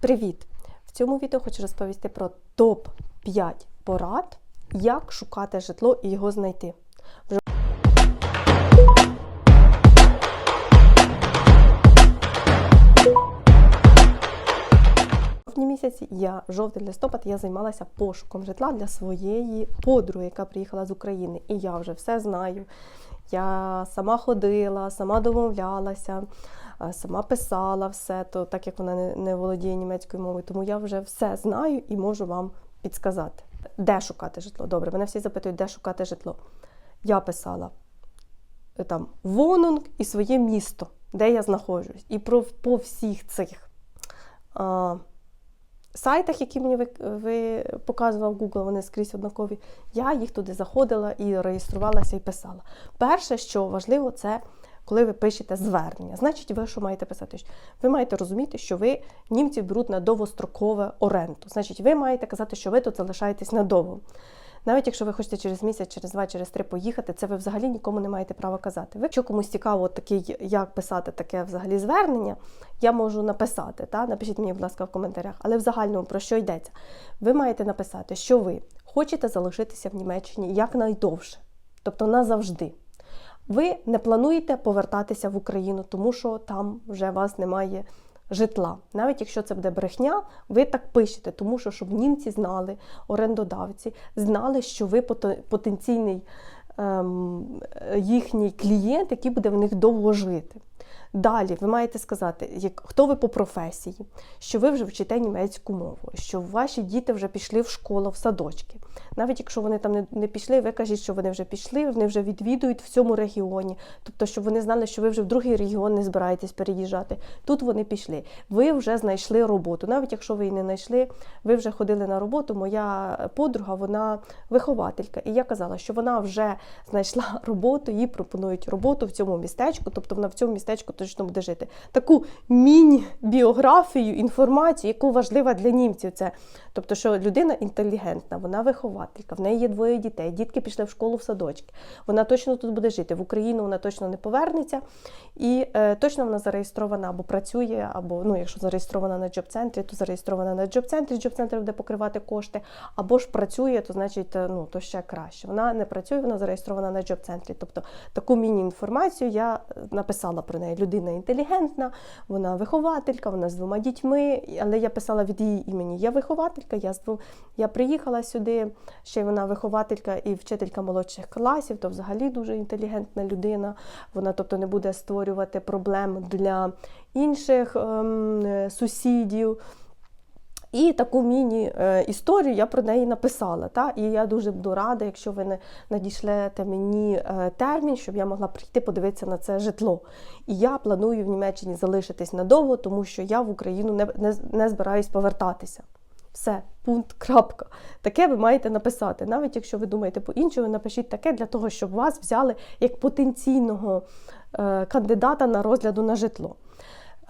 Привіт! В цьому відео хочу розповісти про топ-5 порад, як шукати житло і його знайти. Жовтні місяці я жовтий листопад я займалася пошуком житла для своєї подруги, яка приїхала з України. І я вже все знаю. Я сама ходила, сама домовлялася, сама писала все, то так як вона не, не володіє німецькою мовою, тому я вже все знаю і можу вам підсказати, де шукати житло. Добре, мене всі запитують, де шукати житло. Я писала е, там Вонунг і своє місто, де я знаходжусь. І про, по всіх цих а, сайтах, які мені ви, ви показував Google, вони скрізь однакові. Я їх туди заходила і реєструвалася і писала. Перше, що важливо, це коли ви пишете звернення. Значить, ви що маєте писати? Ви маєте розуміти, що ви німці беруть на довгострокове оренду. Значить, ви маєте казати, що ви тут залишаєтесь надовго. Навіть якщо ви хочете через місяць, через два, через три поїхати, це ви взагалі нікому не маєте права казати. Ви, якщо комусь цікаво, такий, як писати таке взагалі звернення, я можу написати. Та? Напишіть мені, будь ласка, в коментарях. Але в загальному про що йдеться? Ви маєте написати, що ви хочете залишитися в Німеччині якнайдовше, тобто назавжди. Ви не плануєте повертатися в Україну, тому що там вже вас немає житла. Навіть якщо це буде брехня, ви так пишете, тому що щоб німці знали, орендодавці, знали, що ви потенційний ем, їхній клієнт, який буде в них довго жити. Далі ви маєте сказати, як, хто ви по професії, що ви вже вчите німецьку мову, що ваші діти вже пішли в школу, в садочки. Навіть якщо вони там не, не пішли, ви кажіть, що вони вже пішли, вони вже відвідують в цьому регіоні. Тобто, щоб вони знали, що ви вже в другий регіон не збираєтесь переїжджати. Тут вони пішли. Ви вже знайшли роботу. Навіть якщо ви її не знайшли, ви вже ходили на роботу. Моя подруга, вона вихователька. І я казала, що вона вже знайшла роботу, їй пропонують роботу в цьому містечку, тобто вона в цьому містечку точно буде жити. Таку міні-біографію, інформацію, яку важлива для німців. Це тобто, що людина інтелігентна, вона вихователька, в неї є двоє дітей, дітки пішли в школу в садочки. Вона точно тут буде жити. В Україну вона точно не повернеться, і е, точно вона зареєстрована або працює, або ну, якщо зареєстрована на джоб-центрі, то зареєстрована на джоб-центрі, джоб-центр буде покривати кошти, або ж працює, то значить ну, то ще краще. Вона не працює, вона зареєстрована на джоб-центрі. Тобто таку міні-інформацію я написала про неї. Людина інтелігентна, вона вихователька, вона з двома дітьми, але я писала від її імені. Я вихователька, я з двох... я приїхала сюди, ще вона вихователька і вчителька молодших класів, то взагалі дуже інтелігентна людина. Вона тобто не буде створювати проблем для інших ем, сусідів. І таку міні-історію я про неї написала. Та? І я дуже буду рада, якщо ви не надішлете мені е, термін, щоб я могла прийти подивитися на це житло. І я планую в Німеччині залишитись надовго, тому що я в Україну не, не, не збираюсь повертатися. Все, пункт, крапка. Таке ви маєте написати. Навіть якщо ви думаєте по-іншому, напишіть таке для того, щоб вас взяли як потенційного е, кандидата на розгляду на житло.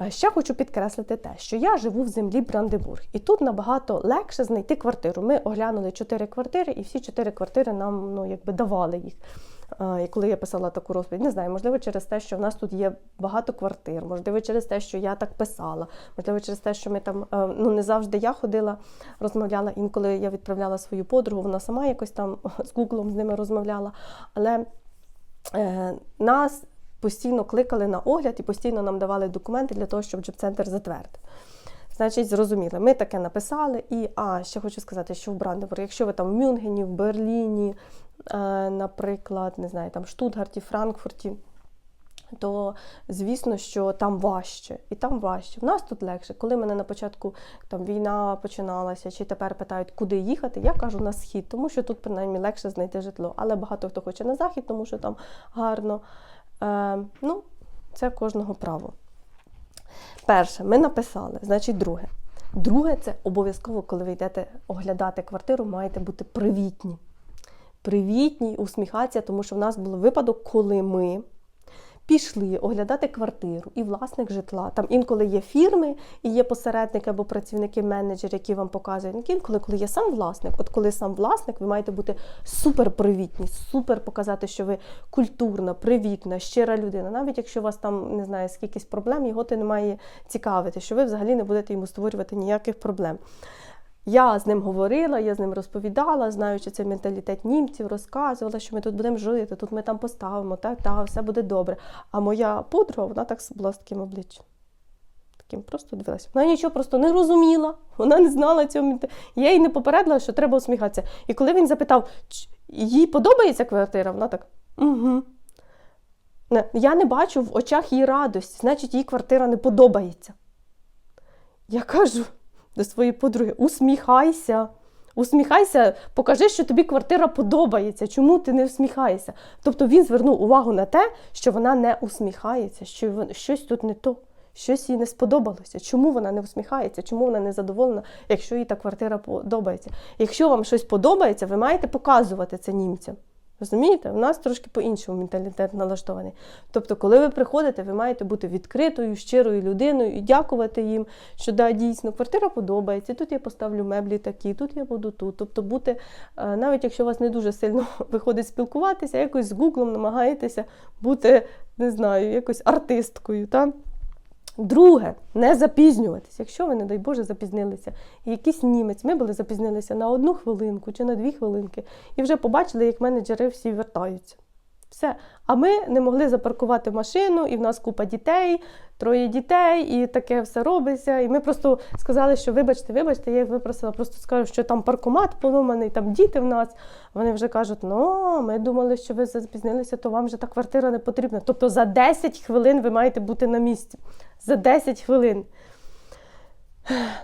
Ще хочу підкреслити те, що я живу в землі Брандебург, і тут набагато легше знайти квартиру. Ми оглянули чотири квартири, і всі чотири квартири нам ну, якби давали їх. І коли я писала таку розповідь, не знаю, можливо, через те, що в нас тут є багато квартир, можливо, через те, що я так писала, можливо, через те, що ми там ну не завжди я ходила, розмовляла. Інколи я відправляла свою подругу, вона сама якось там з Гуглом з ними розмовляла. Але е, нас постійно кликали на огляд і постійно нам давали документи для того, щоб джоб-центр затвердив. Значить, зрозуміли, ми таке написали. І а, ще хочу сказати, що в Бранденбург, якщо ви там в Мюнхені, в Берліні, е, наприклад, не знаю, там Штутгарті, Франкфурті, то звісно, що там важче, і там важче. В нас тут легше. Коли мене на початку там війна починалася, чи тепер питають, куди їхати, я кажу на схід, тому що тут принаймні легше знайти житло. Але багато хто хоче на захід, тому що там гарно. Е, ну, це кожного право. Перше, ми написали, значить, друге. Друге, це обов'язково, коли ви йдете оглядати квартиру, маєте бути привітні. Привітні, усміхатися, тому що в нас був випадок, коли ми пішли оглядати квартиру і власник житла. Там інколи є фірми і є посередники або працівники менеджери, які вам показують. Інколи, коли є сам власник, от коли сам власник, ви маєте бути супер привітні, супер показати, що ви культурна, привітна, щира людина. Навіть якщо у вас там не знаю, скількись проблем, його ти не має цікавити, що ви взагалі не будете йому створювати ніяких проблем. Я з ним говорила, я з ним розповідала, знаючи цей менталітет німців, розказувала, що ми тут будемо жити, тут ми там поставимо, так, так, все буде добре. А моя подруга, вона так була з таким обличчям. Таким просто дивилася. Вона нічого просто не розуміла, вона не знала цього. Я їй не попередила, що треба усміхатися. І коли він запитав, їй подобається квартира, вона так. Угу. Я не бачу в очах її радості, значить, їй квартира не подобається. Я кажу до своєї подруги: усміхайся. Усміхайся, покажи, що тобі квартира подобається. Чому ти не усміхаєшся? Тобто він звернув увагу на те, що вона не усміхається, що щось тут не то, щось їй не сподобалося. Чому вона не усміхається? Чому вона не задоволена, якщо їй та квартира подобається? Якщо вам щось подобається, ви маєте показувати це німцям. Розумієте? У нас трошки по-іншому менталітет налаштований. Тобто, коли ви приходите, ви маєте бути відкритою, щирою людиною і дякувати їм, що да, дійсно квартира подобається, тут я поставлю меблі такі, тут я буду тут. Тобто бути, е, навіть якщо у вас не дуже сильно виходить спілкуватися, якось з гуглом намагаєтеся бути, не знаю, якось артисткою. Та? Друге, не запізнюватися. Якщо ви, не дай Боже, запізнилися, і якийсь німець, ми були запізнилися на одну хвилинку чи на дві хвилинки, і вже побачили, як менеджери всі вертаються. Все. А ми не могли запаркувати машину, і в нас купа дітей, троє дітей, і таке все робиться. І ми просто сказали, що вибачте, вибачте, я їх випросила, просто скажу, що там паркомат поломаний, там діти в нас. Вони вже кажуть, ну, ми думали, що ви запізнилися, то вам вже та квартира не потрібна. Тобто за 10 хвилин ви маєте бути на місці. За 10 хвилин.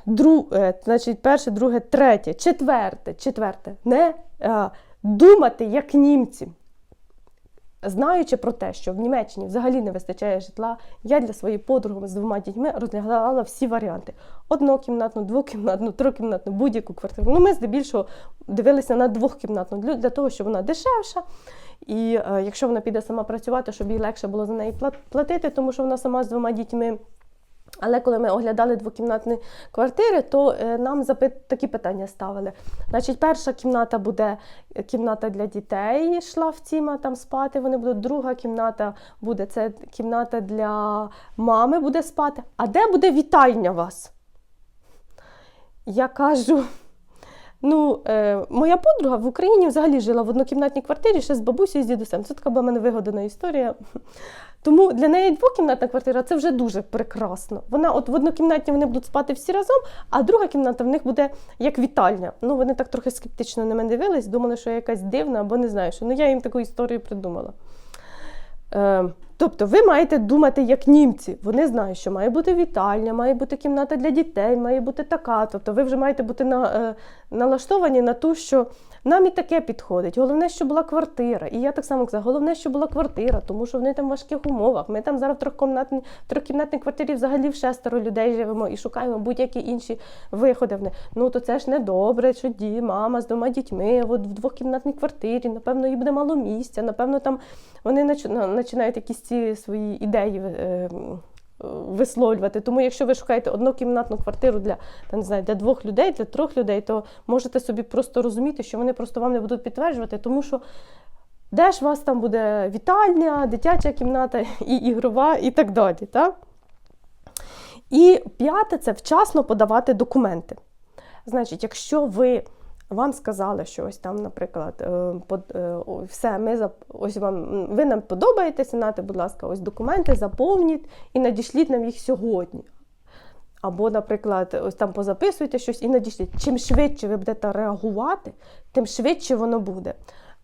Дру, е, значить, перше, друге, третє, четверте, четверте. Не е, думати як німці. Знаючи про те, що в Німеччині взагалі не вистачає житла, я для своєї подруги з двома дітьми розглядала всі варіанти: однокімнатну, двокімнатну, трикімнатну, будь-яку квартиру. Ну, ми здебільшого дивилися на двохкімнатну для, того, щоб вона дешевша. І е, якщо вона піде сама працювати, щоб їй легше було за неї пла- платити, тому що вона сама з двома дітьми. Але коли ми оглядали двокімнатні квартири, то е, нам такі питання ставили. Значить, перша кімната буде е, кімната для дітей, йшла в ціма там спати. Вони будуть. Друга кімната буде це кімната для мами буде спати. А де буде вітальня вас? Я кажу. Ну, е, моя подруга в Україні взагалі жила в однокімнатній квартирі ще з бабусею і з дідусем. Це така була в мене вигодена історія. Тому для неї двокімнатна квартира це вже дуже прекрасно. Вона от в однокімнатні вони будуть спати всі разом, а друга кімната в них буде як вітальня. Ну, вони так трохи скептично на мене дивились, думали, що я якась дивна або не знаю, що ну я їм таку історію придумала. Е, тобто ви маєте думати як німці. Вони знають, що має бути вітальня, має бути кімната для дітей, має бути така. Тобто ви вже маєте бути на, е, налаштовані на ту, що нам і таке підходить. Головне, що була квартира. І я так само казала, головне, що була квартира, тому що вони там в важких умовах. Ми там зараз в трьохкімнатній, трьохкімнатній квартирі взагалі в шестеро людей живемо і шукаємо будь-які інші виходи. Ну то це ж не добре, що ді, мама з двома дітьми, от в двохкімнатній квартирі, напевно, їй буде мало місця, напевно, там вони починають якісь ці свої ідеї. Висловлювати. Тому, якщо ви шукаєте однокімнатну квартиру для та, не знаю, для двох людей, для трьох людей, то можете собі просто розуміти, що вони просто вам не будуть підтверджувати, тому що де ж у вас там буде вітальня, дитяча кімната, і ігрова, і так далі. Так? І п'яте це вчасно подавати документи. Значить, якщо ви вам сказали, що ось там, наприклад, е, е, все, ми ось вам ви нам подобаєтеся, нате, будь ласка, ось документи, заповніть і надішліть нам їх сьогодні. Або, наприклад, ось там позаписуйте щось і надішліть. Чим швидше ви будете реагувати, тим швидше воно буде.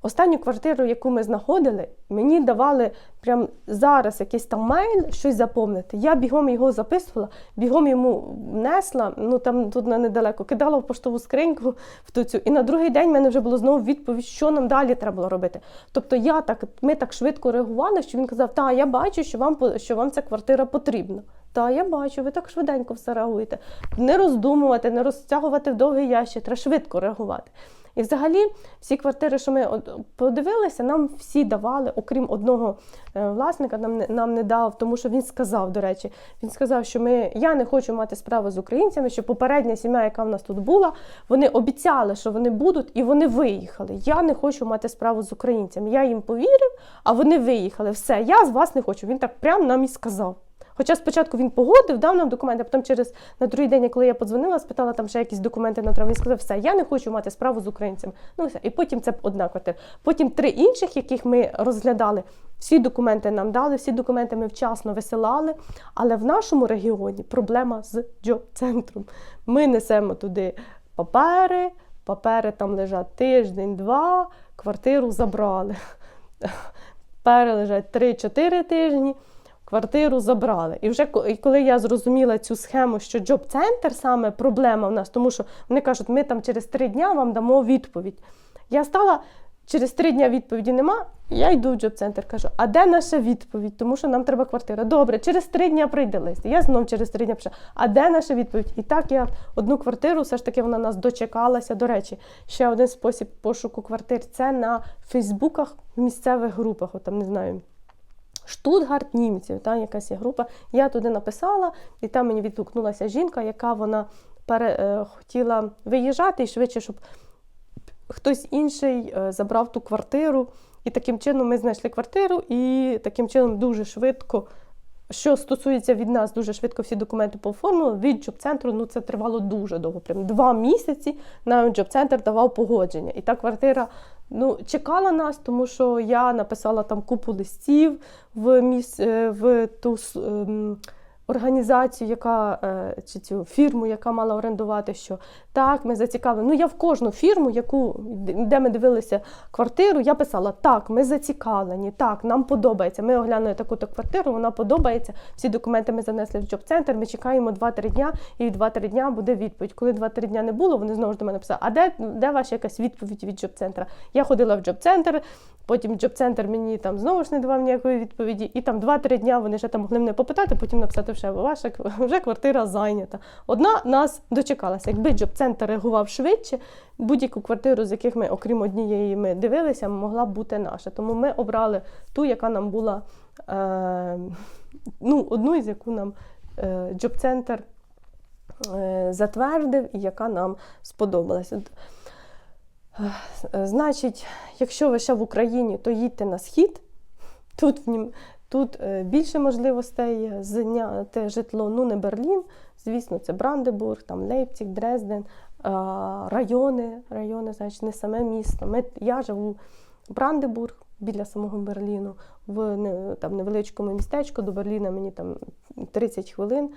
Останню квартиру, яку ми знаходили, мені давали прямо зараз якийсь там мейл, щось заповнити. Я бігом його записувала, бігом йому несла, ну там тут на недалеко, кидала в поштову скриньку в ту цю. І на другий день в мене вже було знову відповідь, що нам далі треба було робити. Тобто я так, ми так швидко реагували, що він казав, та я бачу, що вам що вам ця квартира потрібна. Та я бачу, ви так швиденько все реагуєте. Не роздумувати, не розтягувати в довгий ящик, треба швидко реагувати. І взагалі всі квартири, що ми подивилися, нам всі давали, окрім одного е, власника, нам не, нам не дав, тому що він сказав, до речі, він сказав, що ми, я не хочу мати справу з українцями, що попередня сім'я, яка в нас тут була, вони обіцяли, що вони будуть, і вони виїхали. Я не хочу мати справу з українцями. Я їм повірив, а вони виїхали. Все, я з вас не хочу. Він так прямо нам і сказав. Хоча спочатку він погодив, дав нам документи, а потім через на другий день, коли я подзвонила, спитала там ще якісь документи на треба. Він сказав, все, я не хочу мати справу з українцями. Ну все. І потім це одна квартира. Потім три інших, яких ми розглядали, всі документи нам дали, всі документи ми вчасно висилали. Але в нашому регіоні проблема з джоб-центром. Ми несемо туди папери, папери там лежать тиждень-два, квартиру забрали. Папери лежать 3-4 тижні. Квартиру забрали. І вже коли я зрозуміла цю схему, що джоб-центр саме проблема в нас, тому що вони кажуть, ми там через три дня вам дамо відповідь. Я стала через три дня відповіді нема. Я йду в джоб-центр, кажу, а де наша відповідь? Тому що нам треба квартира. Добре, через три дня прийде лист. Я знов через три дня пишу, а де наша відповідь? І так я одну квартиру, все ж таки вона нас дочекалася. До речі, ще один спосіб пошуку квартир це на Фейсбуках в місцевих групах. От там не знаю. Штутгарт німців, та, якась є група. Я туди написала, і там мені відгукнулася жінка, яка вона пере, е, хотіла виїжджати і швидше, щоб хтось інший е, забрав ту квартиру. І таким чином ми знайшли квартиру, і таким чином дуже швидко, що стосується від нас, дуже швидко всі документи пооформили. Від джоб-центру ну, це тривало дуже довго. Прям два місяці нам джоб-центр давав погодження. І та квартира ну, чекала нас, тому що я написала там купу листів в, міс... е, в ту ем, організацію, яка е, чи цю фірму, яка мала орендувати, що так, ми зацікавлені. Ну, я в кожну фірму, яку, де ми дивилися квартиру, я писала: так, ми зацікавлені, так, нам подобається. Ми оглянули таку-то квартиру, вона подобається. Всі документи ми занесли в джоб-центр. Ми чекаємо 2-3 дня, і в 2-3 дня буде відповідь. Коли 2-3 дня не було, вони знову ж до мене писали: а де, де ваша якась відповідь від джоб-центра? Я ходила в джоб-центр, потім джоб-центр мені там знову ж не давав ніякої відповіді. І там 2-3 дня вони ще там могли мене попитати, потім написати, що ваша вже квартира зайнята. Одна нас дочекалася. Якби джоб-центр реагував швидше, будь-яку квартиру, з яких ми, окрім однієї, ми дивилися, могла б бути наша. Тому ми обрали ту, яка нам була е, ну, одну із яку нам е, джоб-центр е, затвердив і яка нам сподобалася. Е, Значить, якщо ви ще в Україні, то їдьте на схід. Тут, тут е, більше можливостей зайняти житло. Ну, не Берлін, звісно, це Бранденбург, там Лейпциг, Дрезден, райони, райони, значить, не саме місто. Я живу в Бранденбург біля самого Берліну, в там, невеличкому містечку. До Берліна мені там 30 хвилин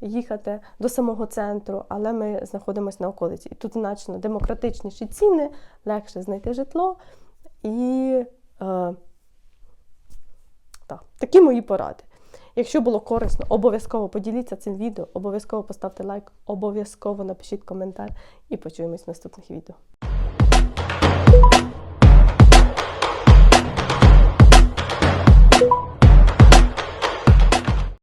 їхати до самого центру, але ми знаходимося на околиці. І тут значно демократичніші ціни, легше знайти житло. І е, так, такі мої поради. Якщо було корисно, обов'язково поділіться цим відео, обов'язково поставте лайк, обов'язково напишіть коментар і почуємось в наступних відео.